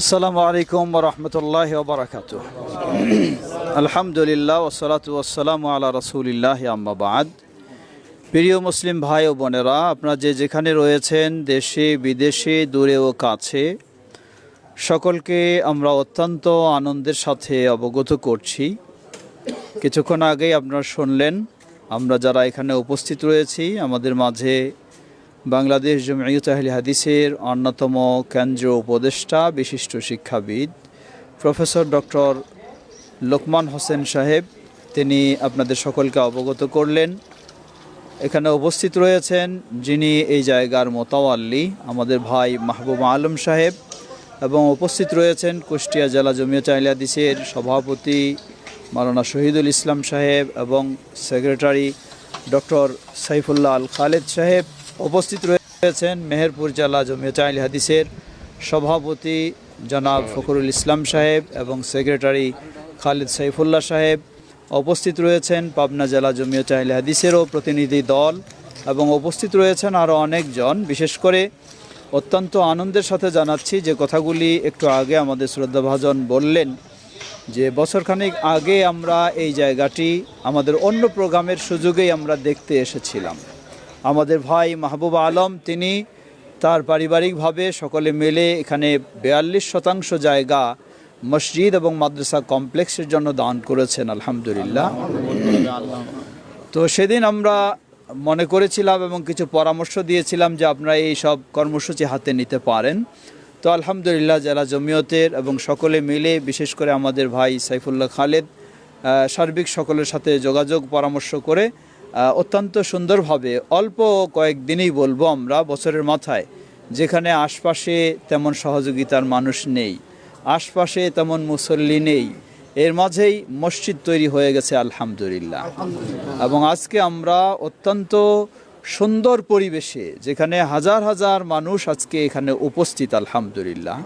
আসসালামু আলাইকুম রহমতুল্লাহ বারাকাত আলহামদুলিল্লাহ ওসলাত ওসালাম আলা রসুলিল্লাহ আম্মাবাদ প্রিয় মুসলিম ভাই ও বোনেরা, আপনারা যে যেখানে রয়েছেন, দেশে, বিদেশে, দূরে ও কাছে, সকলকে আমরা অত্যন্ত আনন্দের সাথে অবগত করছি। কিছুক্ষণ আগেই আপনারা শুনলেন, আমরা যারা এখানে উপস্থিত রয়েছি, আমাদের মাঝে বাংলাদেশ জমিয়ত আহলি হাদিসের অন্যতম কেন্দ্রীয় উপদেষ্টা, বিশিষ্ট শিক্ষাবিদ, প্রফেসর ডক্টর লোকমান হোসেন সাহেব, তিনি আপনাদের সকলকে অবগত করলেন। এখানে উপস্থিত রয়েছেন যিনি এই জায়গার মোতাওয়াল্লি, আমাদের ভাই মাহবুব আলম সাহেব এবং উপস্থিত রয়েছেন কুষ্টিয়া জেলা জমিয়ত আহলি হাদিসের সভাপতি মাওলানা শহীদুল ইসলাম সাহেব এবং সেক্রেটারি ডক্টর সাইফুল্লাহ আল খালেদ সাহেব। উপস্থিত রয়েছেন মেহেরপুর জেলা জমিয়ত আহলি হাদিসের সভাপতি জনাব ফখরুল ইসলাম সাহেব এবং সেক্রেটারি খালিদ সাইফুল্লাহ সাহেব। উপস্থিত রয়েছেন পাবনা জেলা জমিয়ত আহলি হাদিসেরও প্রতিনিধি দল এবং উপস্থিত রয়েছেন আরও অনেকজন। বিশেষ করে অত্যন্ত আনন্দের সাথে জানাচ্ছি যে কথাগুলি একটু আগে আমাদের শ্রদ্ধাভাজন বললেন যে বছরখানেক আগে আমরা এই জায়গাটি আমাদের অন্য প্রোগ্রামের সুযোগেই আমরা দেখতে এসেছিলাম। আমাদের ভাই মাহবুব আলম, তিনি তার পারিবারিকভাবে সকলে মিলে এখানে বিয়াল্লিশ শতাংশ জায়গা মসজিদ এবং মাদ্রাসা কমপ্লেক্সের জন্য দান করেছেন, আলহামদুলিল্লাহ। তো সেদিন আমরা মনে করেছিলাম এবং কিছু পরামর্শ দিয়েছিলাম যে আপনারা এই সব কর্মসূচি হাতে নিতে পারেন। তো আলহামদুলিল্লাহ জেলা জমিয়তের এবং সকলে মিলে, বিশেষ করে আমাদের ভাই সাইফুল্লাহ খালেদ সার্বিক সকলের সাথে যোগাযোগ, পরামর্শ করে অত্যন্ত সুন্দরভাবে অল্প কয়েকদিনেই বলব আমরা বছরের মাথায়, যেখানে আশপাশে তেমন সহযোগিতার মানুষ নেই, আশপাশে তেমন মুসল্লি নেই, এর মাঝেই মসজিদ তৈরি হয়ে গেছে, আলহামদুলিল্লাহ। এবং আজকে আমরা অত্যন্ত সুন্দর পরিবেশে যেখানে হাজার হাজার মানুষ আজকে এখানে উপস্থিত, আলহামদুলিল্লাহ।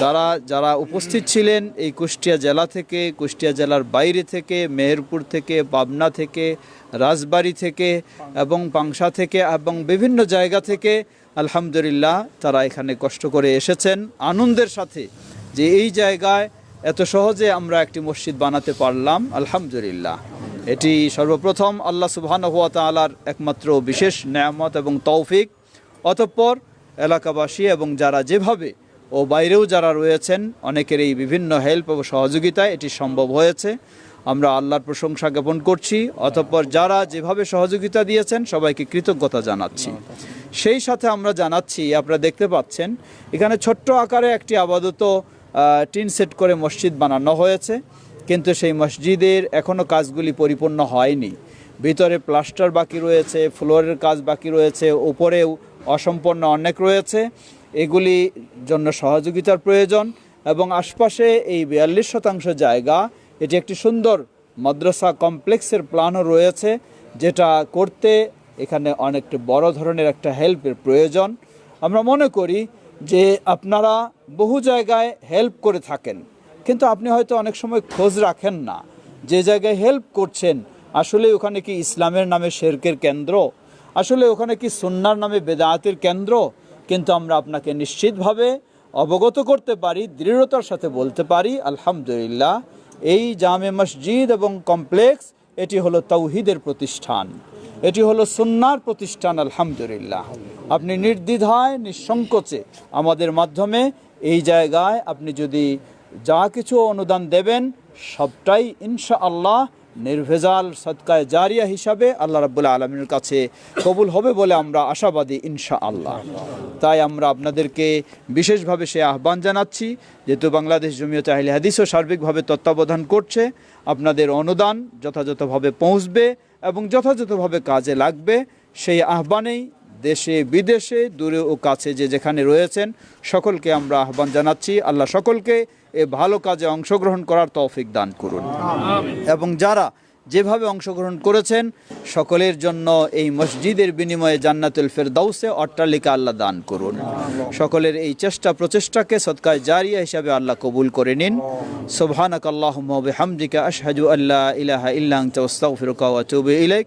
তারা যারা উপস্থিত ছিলেন এই কুষ্টিয়া জেলা থেকে, কুষ্টিয়া জেলার বাইরে থেকে, মেহেরপুর থেকে, পাবনা থেকে, রাজবাড়ি থেকে এবং পাংশা থেকে এবং বিভিন্ন জায়গা থেকে, আলহামদুলিল্লাহ, তারা এখানে কষ্ট করে এসেছেন। আনন্দের সাথে যে এই জায়গায় এত সহজে আমরা একটি মসজিদ বানাতে পারলাম, আলহামদুলিল্লাহ। এটি সর্বপ্রথম আল্লাহ সুবহান হুয়া তালার একমাত্র বিশেষ নেয়ামত এবং তৌফিক। অতঃপর এলাকাবাসী এবং যারা যেভাবে ও বাইরেও যারা রয়েছেন অনেকের এই বিভিন্ন হেল্প ও সহযোগিতায় এটি সম্ভব হয়েছে। আমরা আল্লাহর প্রশংসা জ্ঞাপন করছি। অতঃপর যারা যেভাবে সহযোগিতা দিয়েছেন, সবাইকে কৃতজ্ঞতা জানাচ্ছি। সেই সাথে আমরা জানাচ্ছি, আপনারা দেখতে পাচ্ছেন, এখানে ছোট্ট আকারে একটি আপাতত টিন সেট করে মসজিদ বানানো হয়েছে। কিন্তু সেই মসজিদের এখনও কাজগুলি পরিপূর্ণ হয়নি। ভিতরে প্লাস্টার বাকি রয়েছে, ফ্লোরের কাজ বাকি রয়েছে, উপরেও অসম্পন্ন অনেক রয়েছে। এগুলি জন্য সহযোগিতার প্রয়োজন এবং আশপাশে এই বিয়াল্লিশ শতাংশ জায়গা, এটি একটি সুন্দর মাদ্রাসা কমপ্লেক্সের প্ল্যানও রয়েছে, যেটা করতে এখানে অনেকটা বড় ধরনের একটা হেল্পের প্রয়োজন। আমরা মনে করি যে আপনারা বহু জায়গায় হেল্প করে থাকেন। কিন্তু আপনি হয়তো অনেক সময় খোঁজ রাখেন না। যে জায়গায় হেল্প করছেন, আসলে ওখানে কি ইসলামের নামে শেরকের কেন্দ্র? আসলে ওখানে কি সুন্নার নামে বেদায়াতের কেন্দ্র? কিন্তু আমরা আপনাকে নিশ্চিতভাবে অবগত করতে পারি, দৃঢ়তার সাথে বলতে পারি, আলহামদুলিল্লাহ, এই জামে মসজিদ এবং কমপ্লেক্স, এটি হলো তৌহিদের প্রতিষ্ঠান। এটি হলো সুন্নার প্রতিষ্ঠান, আলহামদুলিল্লাহ। আপনি নির্দ্বিধায়, নিঃসংকোচে আমাদের মাধ্যমে এই জায়গায় আপনি যদি যা কিছু অনুদান দেবেন, সবটাই ইনশা আল্লাহ নির্ভেজাল সৎকায় জারিয়া হিসাবে আল্লাহ রাবুল্লাহ আলমীর কাছে কবুল হবে বলে আমরা আশাবাদী ইনশা আল্লাহ তাই আমরা আপনাদেরকে বিশেষভাবে সে আহ্বান জানাচ্ছি, যেহেতু বাংলাদেশ জমিয়ত আহলে হাদিসও সার্বিকভাবে তত্ত্বাবধান করছে, আপনাদের অনুদান যথাযথভাবে পৌঁছবে এবং যথাযথভাবে কাজে লাগবে, সেই আহ্বানেই দেশে বিদেশে দূরে ও কাছে যে যেখানে রয়েছেন সকলকে আমরা আহ্বান জানাচ্ছি। আল্লাহ সকলকে এ ভালো কাজে অংশগ্রহণ করার তৌফিক দান করুন। এবং যারা যেভাবে অংশগ্রহণ করেছেন সকলের জন্য এই মসজিদের বিনিময়ে জান্নাতুল ফেরদাউসে অট্টালিকা আল্লাহ দান করুন। সকলের এই চেষ্টা প্রচেষ্টাকে সৎকায় জারিয়া হিসাবে আল্লাহ কবুল করে নিন। সোবহানাক আল্লাহুম্মা ওয়া বিহামদিকা আশহাদু আল্লা ইলাহা ইল্লা ওয়া আতুবু ইলাইক।